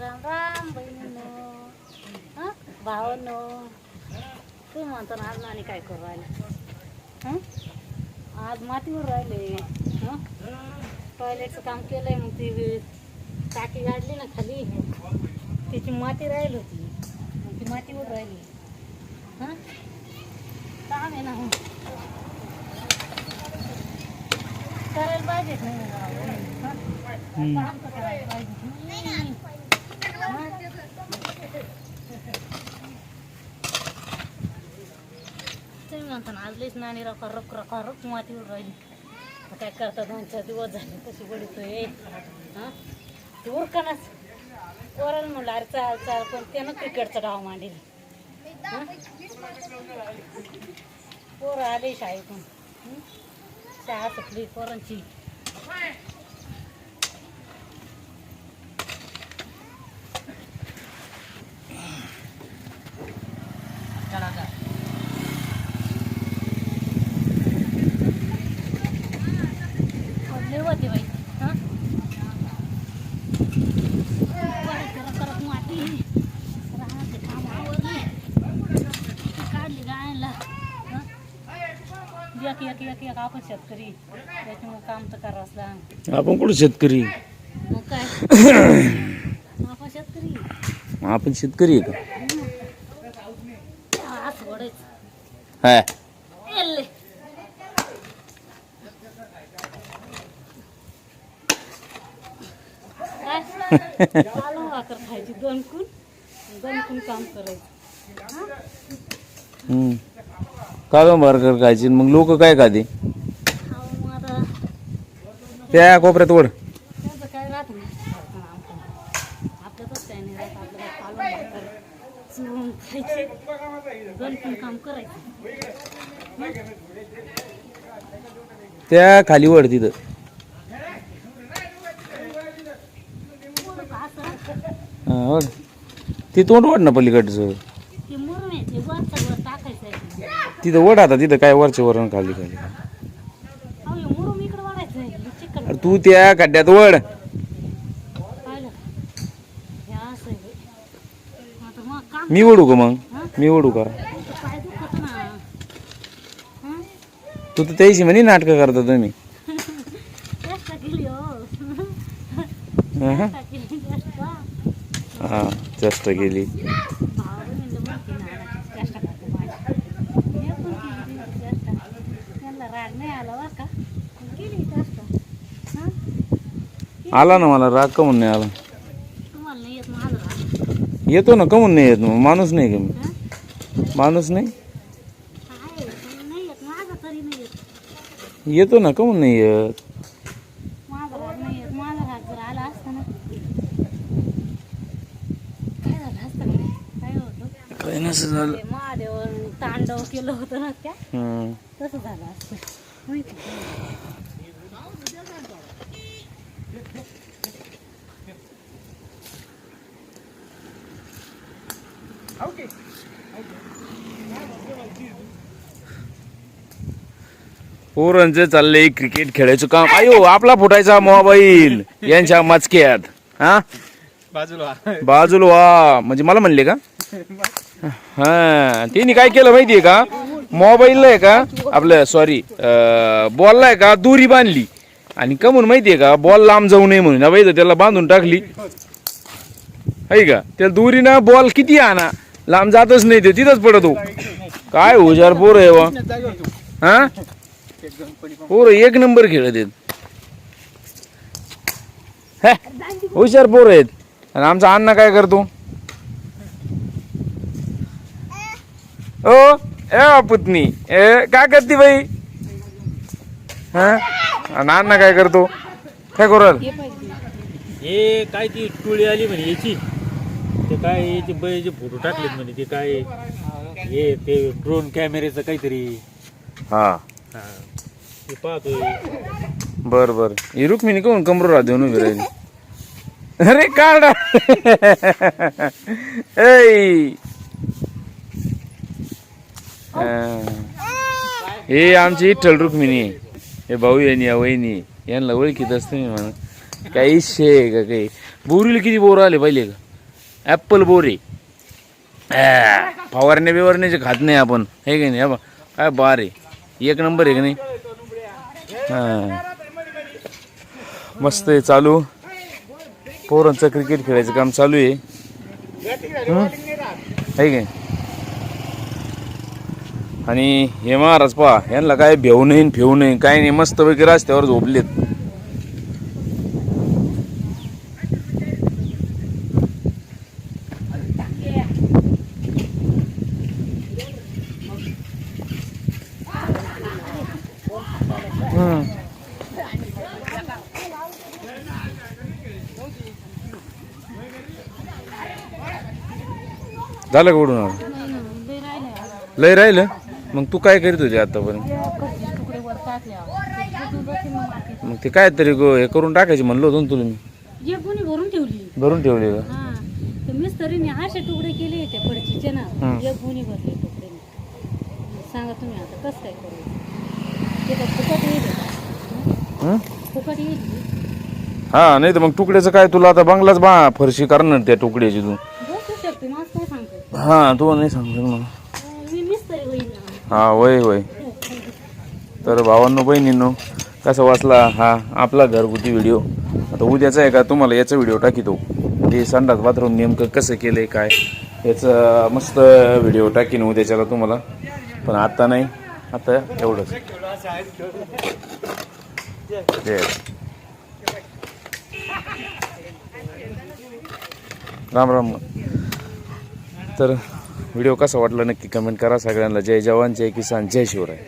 राम राम बहिणीनो. हं? भावानो. तू म्हणतो ना आज नाणी काय करू राहिले? हं? आज मातीवर राहिले. हं? टॉयलेटचं काम केलंय मग ती टाकी गाडली ना खाली. त्याची माती राहिली होती. मग ती मातीवर राहिली. हं? काम आहे ना हो. करायला पाहिजेत नाही? काम तर करायला पाहिजे तुम्ही म्हणता ना आजलीच नाणी रका रक रका रक मातीवर राहिली. काय करता दोन चार दिवस झाले कशी बढितोय हां? ते उरकणच. पोराला म्हणलं अरे चाल चाल पण त्यानं क्रिकेटचा डाव मांडील. पोरं आले शाळेतून. शाळा सुटली पोरांची पडले होते बाई हां करत करत माती राहते काम आवरली काढली गायला हं? एक एक एक एक आपण शेतकरी. त्याच्यामुळे काम तर करावंच आपण कुठं शेतकरी? मग काय? आपण शेतकरी. आपण शेतकरी आहे का? असं ओढायचं हा. एल्ले काय? आलू भाकर खायची. दोन कुण? दोन कुण काम करायचं. हं? हम्म. का गं बर्गर खायची मग लोक काय खाते? आता त्या कोपऱ्यात ओढ. त्यांचं काय राहत नाही आपल्यातच काय नाही राहत आपल्याला भाकर चुरून खायची दोन काम करायचं त्या खाली ओढ तिथं. पोरं हा, ओढ. ती तोंड ओढ ना पलीकडचं ते मुरून आहे ते वरचं वर टाकायचं आहे तिथं ओढ आता तिथं काय वरच्या वरण खाली खाली. अरे तू त्या खड्ड्यात काम मी ओढू का मग? मी ओढू का? तू तर त्याशी म्हणे नाटकं करता तुम्ही. हो. हा, चेष्टा केली चेष्टा हा जास्त गेली भावाला म्हणलं बघ की नाना चेष्टा करते माझी मी पण केली त्यांची चेष्टा त्यांना राग नाही आला बरं का पण केली चेष्टा हं? आला ना मला राग कमून नाही आला येत ना कमून नाही येत मग माणूस नाही का मी? माणूस नाही येत माझा तरी नाही येत येतो ना कमून नाही येत माझा राग नाही येत माझा राग जर आला असता ना काय झालं असतं का रे? काय होतं काय नसं झालं तांडव केलं होतं ना त्या. तसं झालं पोरांचं चाललंय क्रिकेट खेळायचं काम. आयो आपला फुटायचा मोबाईल. यांच्या मचक्यात. हा? बाजूला बाजूला वा. म्हणजे मला म्हणले का? हा. त्यांनी काय केलं माहितीये का? मोबाईल आहे का? आपलं सॉरी बॉलला आहे का? दोरी बांधली. आणि का म्हणून माहितीये का? बॉल लांब जाऊ नये म्हणून. बाई त्याला बांधून टाकली. आहे का? त्या दोरीनं बॉल किती आणा? लांब जातच नाही ते. तिथंच पडतो. काय हुशार पोर आहे वा. हा? पोर एक नंबर खेळत आहेत. हे, हुशार पोर आहेत. आणि आमचा अण्णा काय करतो? ओ ए पुतणी ए काय करते बाई? हा? आणि अण्णा काय करतो? काय करू? हे काय ती टोळी आली म्हणे याची? ते काय याचे बैचे फोटो टाकलेत म्हणे ते काय? हे ते ड्रोन कॅमेऱ्याचं काहीतरी. हा. हा. बर बर. ही रुक्मिणी कोण कमरू देऊन उभी राहिली? अरे काढा. हे. आमची इठ्ठल रुक्मिणी. आहे. हे भाऊ यांनी या वहिनी यांना ओळखीत असते मी म्हणून. काही शे का काही? बोरीला किती बोर आले पहिले का? ॲप्पल बोरे. आ, फवारण्या बिवारण्याचे खात नाही आपण. हे काय नाही? काय बार आहे? एक नंबर आहे का नाही? हा. मस्त आहे चालू. पोरांचं क्रिकेट खेळायचं काम चालू आहे. काय आहे आणि हे महाराज पहा यांना काय भेऊ नाही फेऊ नाही काय नाही. मस्त वगैरे रस्त्यावर झोपलेत. झालं का उडून? लय राहिले? मग तू काय करीत होती आतापर्यंत? मग ते काय तरी गो- हे करून टाकायचे म्हणलं होतं ना तुला मी. भरून ठेवली. भरून ठेवले का? हा. ते मिस्त्रीने असे तुकडे केले होते पडचीचे ना. हं. एक गुणी भरले तुकडे सांगा तुम्ही आता कसं काय करू ते तर फुकट येईल हं? फुकट येईल हा नाही तर मग तुकड्याचं काय? तुला आता बंगलाच बा फरशी करणार त्या तुकड्याची तू. बसू शकते माझ काय सांगतो हा तू नाही सांगतो मग मी मिस्त्री होईल ना. हा वय वय. तर भावांनो बहिणींनो कसा वाचला हा आपला घरगुती व्हिडिओ? आता उद्याचा आहे का? तुम्हाला याचा व्हिडिओ टाकीतो ते. संडास बाथरूम नेमकं कसं केलंय काय? याचा मस्त व्हिडिओ टाकीन उद्याच्याला तुम्हाला. पण आता नाही. आता एवढंच. राम राम तर व्हिडिओ कसा वाटला नक्की कमेंट करा. सगळ्यांना जय जवान जय किसान जय शिवराय.